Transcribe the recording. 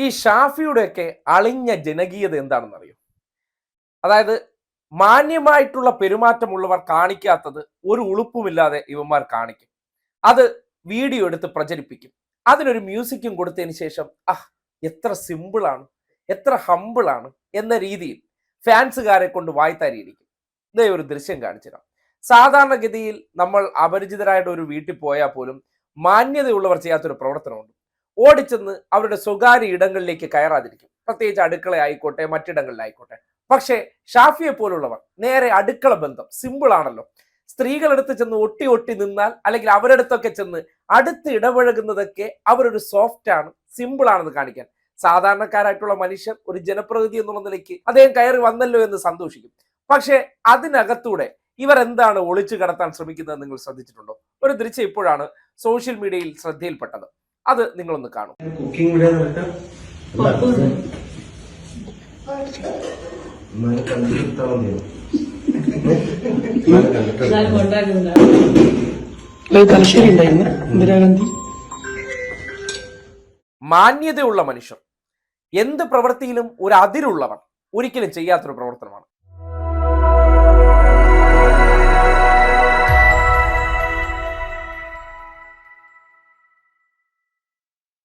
ഈ ഷാഫിയുടെയൊക്കെ അളിഞ്ഞ ജനകീയത എന്താണെന്ന് അറിയോ അതായത് മാന്യമായിട്ടുള്ള പെരുമാറ്റമുള്ളവർ കാണിക്കാത്തത് ഒരു ഉളുപ്പുമില്ലാതെ ഇവന്മാർ കാണിക്കും. അത് വീഡിയോ എടുത്ത് പ്രചരിപ്പിക്കും. അതിനൊരു മ്യൂസിക്കും കൊടുത്തതിന് ശേഷം ആ എത്ര സിമ്പിളാണ് എത്ര ഹമ്പിളാണ് എന്ന രീതിയിൽ ഫാൻസുകാരെ കൊണ്ട് വായ്ത്താരിയിരിക്കും. ഇതേ ഒരു ദൃശ്യം കാണിച്ചിരാം സാധാരണഗതിയിൽ നമ്മൾ അപരിചിതരായിട്ട് ഒരു വീട്ടിൽ പോയാൽ പോലും മാന്യതയുള്ളവർ ചെയ്യാത്തൊരു പ്രവർത്തനമുണ്ട്. ഓടിച്ചെന്ന് അവരുടെ സ്വകാര്യ ഇടങ്ങളിലേക്ക് കയറാതിരിക്കും. പ്രത്യേകിച്ച് അടുക്കള ആയിക്കോട്ടെ മറ്റിടങ്ങളിലായിക്കോട്ടെ പക്ഷേ ഷാഫിയെ പോലുള്ളവർ നേരെ അടുക്കള ബന്ധം സിമ്പിൾ ആണല്ലോ. സ്ത്രീകളെടുത്ത് ചെന്ന് ഒട്ടി ഒട്ടി നിന്നാൽ അല്ലെങ്കിൽ അവരടുത്തൊക്കെ ചെന്ന് അടുത്ത് ഇടപഴകുന്നതൊക്കെ അവരൊരു സോഫ്റ്റ് ആണ് സിമ്പിൾ ആണെന്ന് കാണിക്കാൻ. സാധാരണക്കാരായിട്ടുള്ള മനുഷ്യർ ഒരു ജനപ്രതിനിധി എന്നുള്ള നിലയ്ക്ക് അദ്ദേഹം കയറി വന്നല്ലോ എന്ന് സന്തോഷിക്കും. പക്ഷേ അതിനകത്തൂടെ ഇവർ എന്താണ് ഒളിച്ചു കടത്താൻ ശ്രമിക്കുന്നത് നിങ്ങൾ ശ്രദ്ധിച്ചിട്ടുണ്ടോ? ഒരു ദൃശ്യം ഇപ്പോഴാണ് സോഷ്യൽ മീഡിയയിൽ ശ്രദ്ധയിൽപ്പെട്ടത്. അത് നിങ്ങളൊന്ന് കാണും. തലശ്ശേരി ഉണ്ടായിരുന്നു ഇന്ദിരാഗാന്ധി. മാന്യതയുള്ള മനുഷ്യർ. എന്ത് പ്രവൃത്തിയിലും ഒരു അതിരുള്ളവർ ഒരിക്കലും ചെയ്യാത്തൊരു പ്രവർത്തനമാണ്.